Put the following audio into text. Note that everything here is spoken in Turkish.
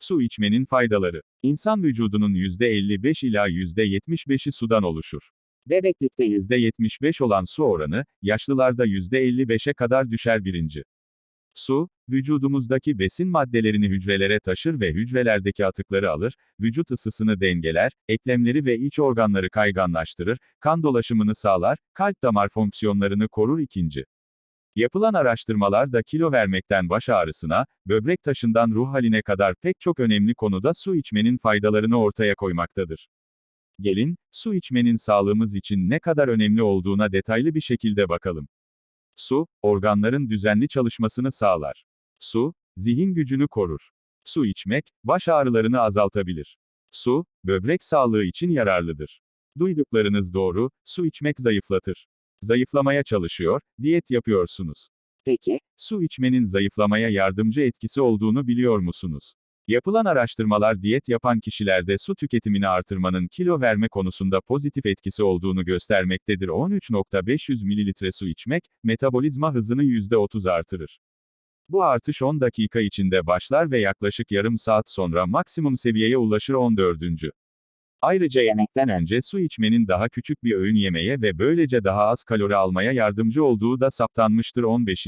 Su içmenin faydaları. İnsan vücudunun %55 ila %75'i sudan oluşur. Bebeklikte %75 olan su oranı, yaşlılarda %55'e kadar düşer birinci. Su, vücudumuzdaki besin maddelerini hücrelere taşır ve hücrelerdeki atıkları alır, vücut ısısını dengeler, eklemleri ve iç organları kayganlaştırır, kan dolaşımını sağlar, kalp damar fonksiyonlarını korur ikinci. Yapılan araştırmalar da kilo vermekten baş ağrısına, böbrek taşından ruh haline kadar pek çok önemli konuda su içmenin faydalarını ortaya koymaktadır. Gelin, su içmenin sağlığımız için ne kadar önemli olduğuna detaylı bir şekilde bakalım. Su, organların düzenli çalışmasını sağlar. Su, zihin gücünü korur. Su içmek, baş ağrılarını azaltabilir. Su, böbrek sağlığı için yararlıdır. Duyduklarınız doğru, su içmek zayıflatır. Zayıflamaya çalışıyor, diyet yapıyorsunuz. Peki, su içmenin zayıflamaya yardımcı etkisi olduğunu biliyor musunuz? Yapılan araştırmalar diyet yapan kişilerde su tüketimini artırmanın kilo verme konusunda pozitif etkisi olduğunu göstermektedir. 13.500 ml su içmek, metabolizma hızını %30 artırır. Bu artış 10 dakika içinde başlar ve yaklaşık yarım saat sonra maksimum seviyeye ulaşır 14. Ayrıca yemekten önce su içmenin daha küçük bir öğün yemeye ve böylece daha az kalori almaya yardımcı olduğu da saptanmıştır 15.